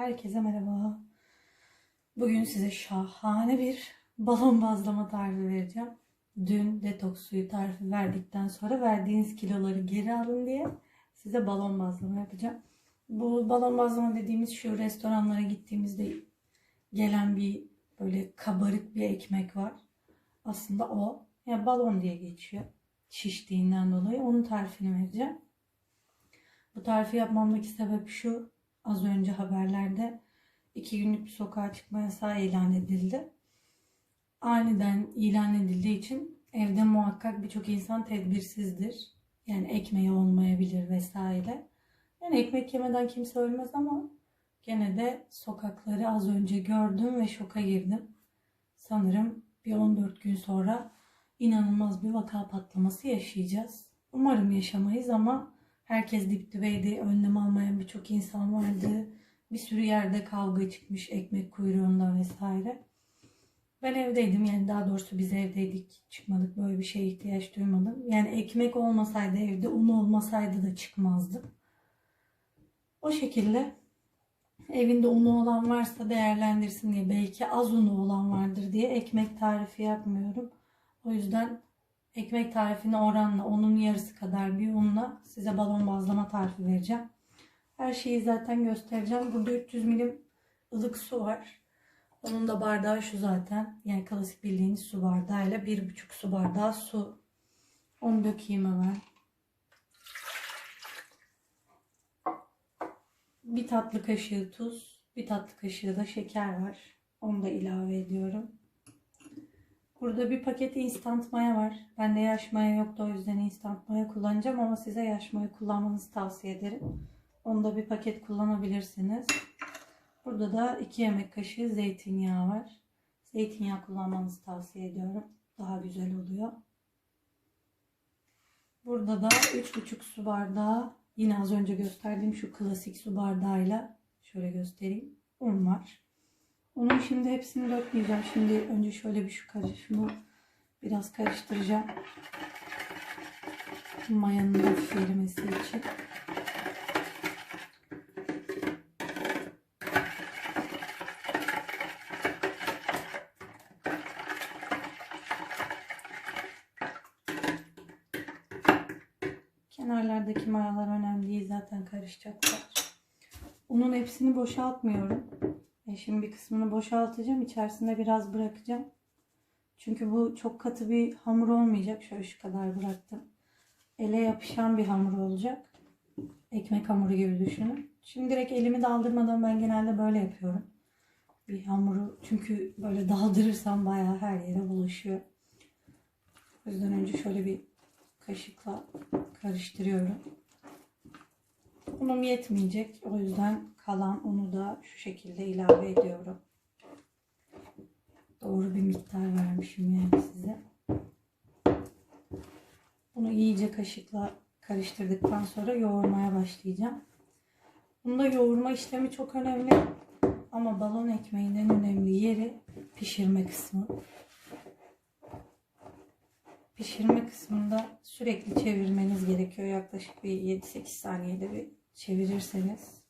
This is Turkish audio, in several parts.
Herkese merhaba. Bugün size şahane bir balon bazlama tarifi vereceğim. Dün detoks suyu tarifi verdikten sonra verdiğiniz kiloları geri alın diye size balon bazlama yapacağım. Bu balon bazlama dediğimiz şu restoranlara gittiğimizde gelen bir böyle kabarık bir ekmek var. Aslında o. Yani balon diye geçiyor. Şiştiğinden dolayı onun tarifini vereceğim. Bu tarifi yapmamdaki sebep şu. Az önce haberlerde iki günlük bir sokağa çıkma yasağı ilan edildi. Aniden ilan edildiği için evde muhakkak birçok insan tedbirsizdir. Yani ekmeği olmayabilir vesaire. Yani ekmek yemeden kimse ölmez ama gene de sokakları az önce gördüm ve şoka girdim. Sanırım bir 14 gün sonra inanılmaz bir vaka patlaması yaşayacağız. Umarım yaşamayız ama herkes dip dibeydi. Önlem almayan birçok insan vardı. Bir sürü yerde kavga çıkmış ekmek kuyruğunda vesaire. Ben evdeydim yani daha doğrusu biz evdeydik. Çıkmadık böyle bir şeye ihtiyaç duymadım. Yani ekmek olmasaydı evde un olmasaydı da çıkmazdım. O şekilde evinde unu olan varsa değerlendirsin diye belki az unu olan vardır diye ekmek tarifi yapmıyorum. O yüzden ekmek tarifine oranla onun yarısı kadar bir unla size balon bazlama tarifi vereceğim. Her şeyi zaten göstereceğim. Burada 300 milim ılık su var. Onun da bardağı şu zaten. Yani klasik bildiğiniz su bardağıyla 1,5 su bardağı su. Onu dökeyim hemen. Bir tatlı kaşığı tuz, bir tatlı kaşığı da şeker var. Onu da ilave ediyorum. Burada bir paket instant maya var. Bende yaş maya yoktu o yüzden instant maya kullanacağım ama size yaş maya kullanmanızı tavsiye ederim. Onu da bir paket kullanabilirsiniz. Burada da 2 yemek kaşığı zeytinyağı var. Zeytinyağı kullanmanızı tavsiye ediyorum. Daha güzel oluyor. Burada da 3,5 su bardağı yine az önce gösterdiğim şu klasik su bardağıyla şöyle göstereyim. Un var. Onun şimdi hepsini dökmeyeceğim. Şimdi önce şöyle bir şu karışımı biraz karıştıracağım. Mayanın erimesi için. Kenarlardaki mayalar önemli değil. Zaten karışacaklar. Unun hepsini boşaltmıyorum. E şimdi bir kısmını boşaltacağım. İçerisinde biraz bırakacağım. Çünkü bu çok katı bir hamur olmayacak. Şöyle şu kadar bıraktım. Ele yapışan bir hamur olacak. Ekmek hamuru gibi düşünün. Şimdi direkt elimi daldırmadan ben genelde böyle yapıyorum. Bir hamuru çünkü böyle daldırırsam bayağı her yere bulaşıyor. O yüzden önce şöyle bir kaşıkla karıştırıyorum. Unum yetmeyecek. O yüzden kalan unu da şu şekilde ilave ediyorum. Doğru bir miktar vermişim yani size. Bunu iyice kaşıkla karıştırdıktan sonra yoğurmaya başlayacağım. Bunda yoğurma işlemi çok önemli. Ama balon ekmeğin en önemli yeri pişirme kısmı. Pişirme kısmında sürekli çevirmeniz gerekiyor. Yaklaşık bir 7-8 saniyede bir çevirirseniz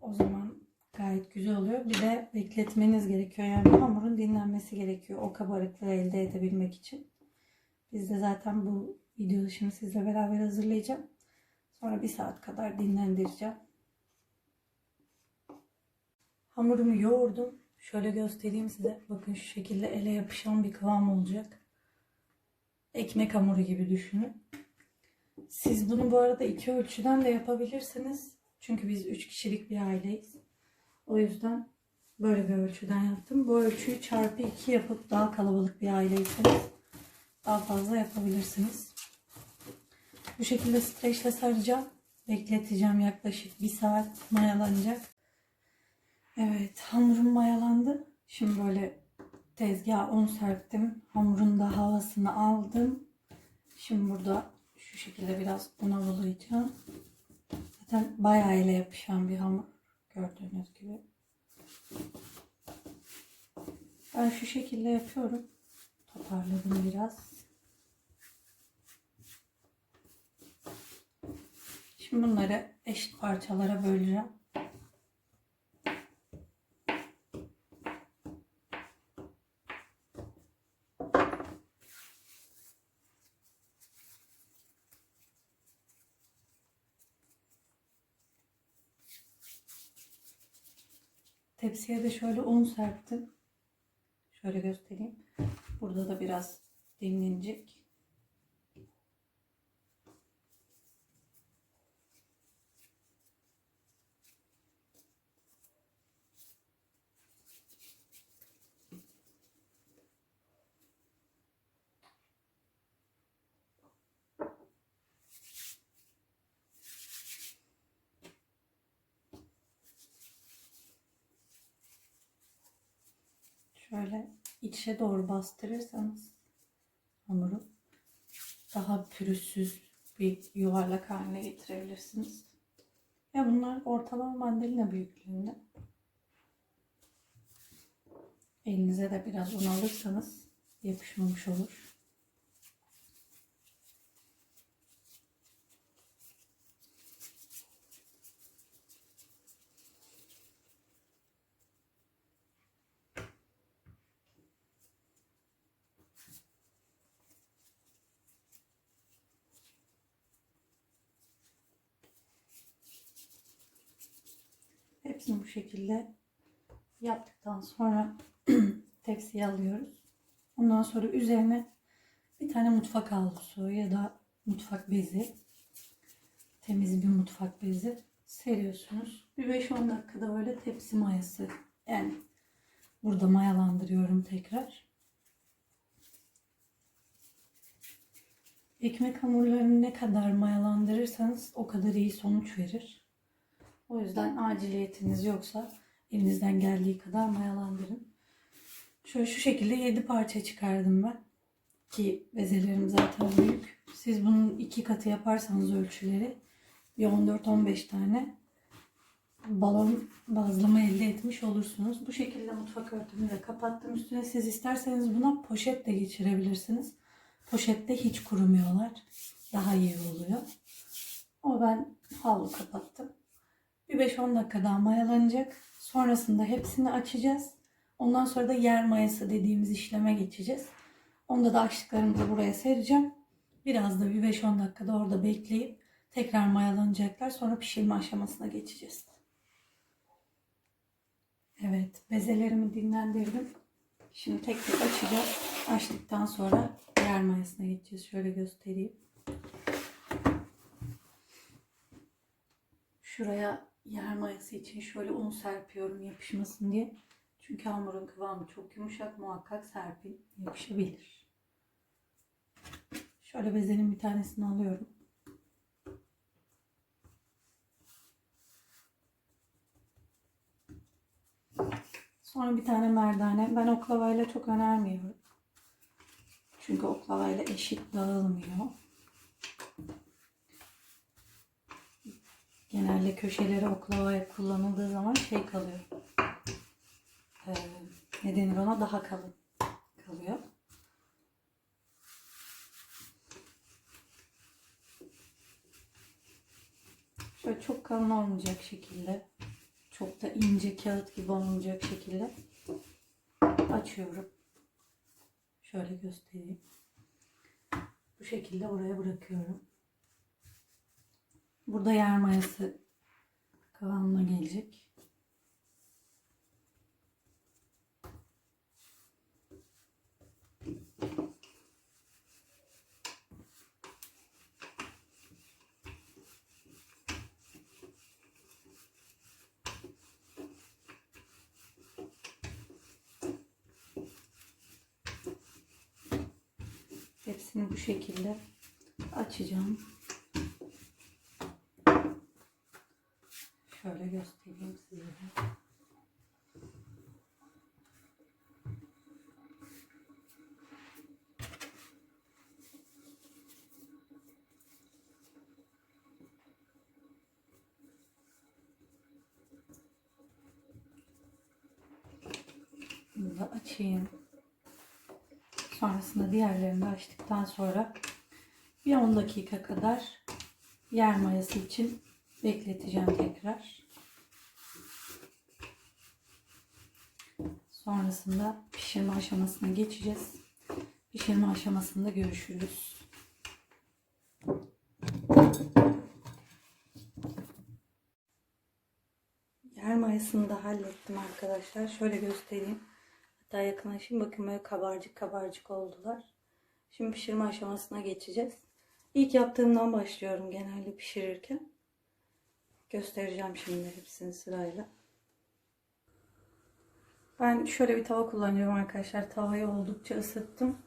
o zaman gayet güzel oluyor. Bir de bekletmeniz gerekiyor. Yani hamurun dinlenmesi gerekiyor o kabarıklığı elde edebilmek için. Biz de zaten bu video dışını sizle beraber hazırlayacağım. Sonra bir saat kadar dinlendireceğim. Hamurumu yoğurdum. Şöyle göstereyim size. Bakın şu şekilde ele yapışan bir kıvam olacak. Ekmek hamuru gibi düşünün. Siz bunu bu arada iki ölçüden de yapabilirsiniz. Çünkü biz üç kişilik bir aileyiz. O yüzden böyle bir ölçüden yaptım. Bu ölçüyü çarpı iki yapıp daha kalabalık bir aileyseniz daha fazla yapabilirsiniz. Bu şekilde streçle saracağım. Bekleteceğim yaklaşık bir saat mayalanacak. Evet hamurum mayalandı. Şimdi böyle tezgaha un serptim. Hamurun da havasını aldım. Şimdi burada şu şekilde biraz una bulayacağım. Zaten bayağı ele yapışan bir hamur. Gördüğünüz gibi. Ben şu şekilde yapıyorum. Toparladım biraz. Şimdi bunları eşit parçalara böleceğim. Tepsiye de şöyle un serptim. Şöyle göstereyim. Burada da biraz demlenecek. Şöyle içe doğru bastırırsanız hamuru daha pürüzsüz bir yuvarlak haline getirebilirsiniz. Ya bunlar ortalama mandalina büyüklüğünde. Elinize de biraz un alırsanız yapışmamış olur. Hepsini bu şekilde yaptıktan sonra tepsiye alıyoruz. Ondan sonra üzerine bir tane mutfak havlusu ya da mutfak bezi, temiz bir mutfak bezi seriyorsunuz. Bir 5-10 dakikada böyle tepsi mayası yani burada mayalandırıyorum tekrar. Ekmek hamurlarını ne kadar mayalandırırsanız o kadar iyi sonuç verir. O yüzden aciliyetiniz yoksa elinizden geldiği kadar mayalandırın. Şöyle şu şekilde 7 parça çıkardım ben. Ki bezelerim zaten büyük. Siz bunun iki katı yaparsanız ölçüleri bir 14-15 tane balon bazlama elde etmiş olursunuz. Bu şekilde mutfak örtümü de kapattım. Üstüne siz isterseniz buna poşet de geçirebilirsiniz. Poşette hiç kurumuyorlar. Daha iyi oluyor. Ama ben havlu kapattım. Bir 5-10 dakika daha mayalanacak. Sonrasında hepsini açacağız. Ondan sonra da yer mayası dediğimiz işleme geçeceğiz. Onda da açtıklarımızı buraya sereceğim. Biraz da bir 5-10 dakikada orada bekleyip tekrar mayalanacaklar. Sonra pişirme aşamasına geçeceğiz. Evet, bezelerimi dinlendirdim. Şimdi tek tek açacağız. Açtıktan sonra yer mayasına geçeceğiz. Şöyle göstereyim. Şuraya yer mayası için şöyle un serpiyorum yapışmasın diye. Çünkü hamurun kıvamı çok yumuşak. Muhakkak serpin yapışabilir. Şöyle bezenin bir tanesini alıyorum. Sonra bir tane merdane. Ben oklavayla çok önermiyorum. Çünkü oklavayla eşit dağılmıyor. Genelde köşelere oklava kullanıldığı zaman şey kalıyor. Ee, ne denir ona? Daha kalın kalıyor. Şöyle çok kalın olmayacak şekilde. Çok da ince kağıt gibi olmayacak şekilde açıyorum. Şöyle göstereyim. Bu şekilde oraya bırakıyorum. Burada yer mayası kıvamına gelecek. Hepsini bu şekilde açacağım. Şöyle göstereyim size. Bunu da açayım. Sonrasında diğerlerini açtıktan sonra bir 10 dakika kadar yer mayası için bekleteceğim tekrar. Sonrasında pişirme aşamasına geçeceğiz. Pişirme aşamasında görüşürüz. Yer mayasını da hallettim arkadaşlar. Şöyle göstereyim. Hatta yakınlaşayım. Bakın böyle kabarcık kabarcık oldular. Şimdi pişirme aşamasına geçeceğiz. İlk yaptığımdan başlıyorum genelde pişirirken. Göstereceğim şimdi hepsini sırayla. Ben şöyle bir tava kullanıyorum arkadaşlar. Tavayı oldukça ısıttım.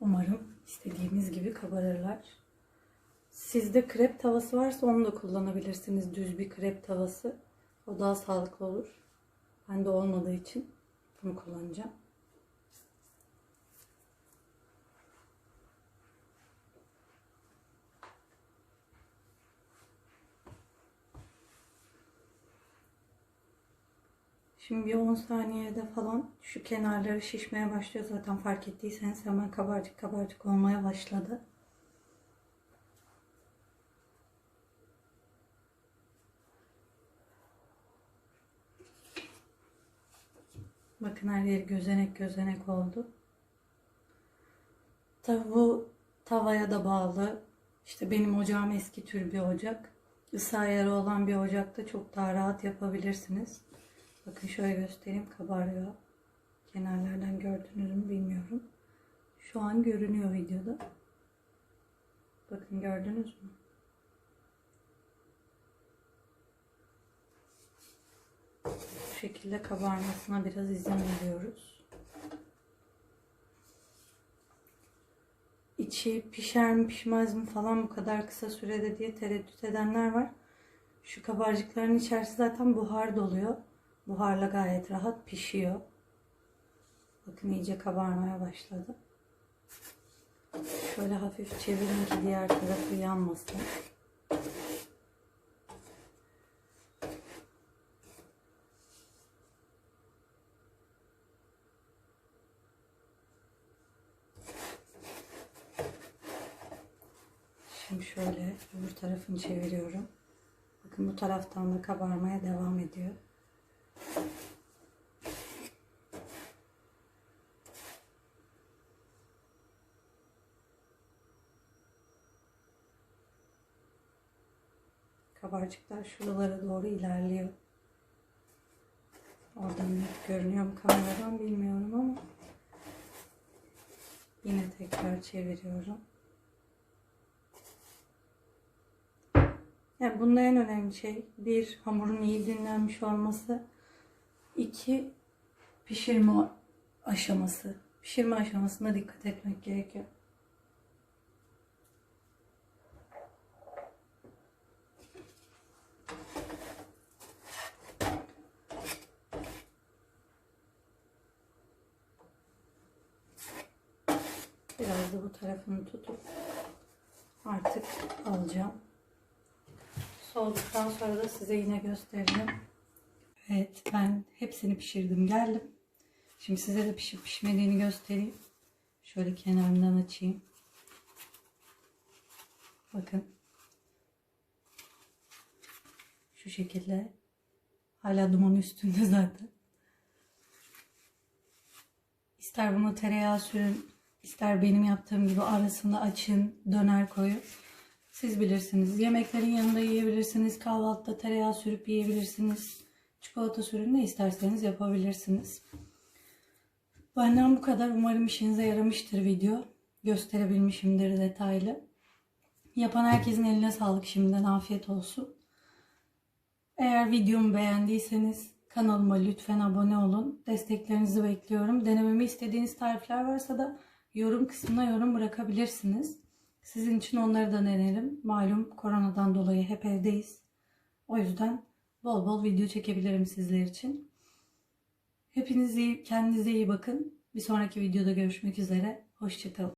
Umarım istediğimiz gibi kabarırlar. Sizde krep tavası varsa onu da kullanabilirsiniz. Düz bir krep tavası. O daha sağlıklı olur. Bende olmadığı için bunu kullanacağım. Şimdi bir 10 saniyede falan şu kenarları şişmeye başlıyor zaten fark ettiyseniz hemen kabarcık kabarcık olmaya başladı. Bakın her yeri gözenek gözenek oldu. Tabi bu tavaya da bağlı. İşte benim ocağım eski tür bir ocak. Isı ayarı olan bir ocakta çok daha rahat yapabilirsiniz. Bakın şöyle göstereyim kabarıyor. Kenarlardan gördünüz mü bilmiyorum. Şu an görünüyor videoda. Bakın gördünüz mü? Bu şekilde kabarmasına biraz izin veriyoruz. İçi pişer mi pişmez mi falan bu kadar kısa sürede diye tereddüt edenler var. Şu kabarcıkların içerisi zaten buhar doluyor. Buharla gayet rahat pişiyor. Bakın iyice kabarmaya başladı. Şöyle hafif çevirin ki diğer tarafı yanmasın. Şimdi şöyle öbür tarafını çeviriyorum. Bakın bu taraftan da kabarmaya devam ediyor. Kabarcıklar şuralara doğru ilerliyor. Oradan net görünüyor mu kameradan bilmiyorum ama yine tekrar çeviriyorum. Yani bunda en önemli şey bir hamurun iyi dinlenmiş olması, iki pişirme aşaması. Pişirme aşamasına dikkat etmek gerekiyor. Biraz da bu tarafını tutup artık alacağım. Soğuduktan sonra da size yine göstereceğim. Evet ben hepsini pişirdim geldim. Şimdi size de pişip pişmediğini göstereyim. Şöyle kenarından açayım. Bakın. Şu şekilde. Hala duman üstünde zaten. İster bunu tereyağı sürün, ister benim yaptığım gibi arasında açın, döner koyun. Siz bilirsiniz. Yemeklerin yanında yiyebilirsiniz. Kahvaltıda tereyağı sürüp yiyebilirsiniz. Çikolata sürün ne isterseniz yapabilirsiniz. Benden bu kadar. Umarım işinize yaramıştır video. Gösterebilmişimdir detaylı. Yapan herkesin eline sağlık şimdiden afiyet olsun. Eğer videomu beğendiyseniz kanalıma lütfen abone olun. Desteklerinizi bekliyorum. Denememi istediğiniz tarifler varsa da yorum kısmına yorum bırakabilirsiniz. Sizin için onları da denerim. Malum koronadan dolayı hep evdeyiz. O yüzden bol bol video çekebilirim sizler için. Hepiniz iyi, kendinize iyi bakın. Bir sonraki videoda görüşmek üzere. Hoşçakalın.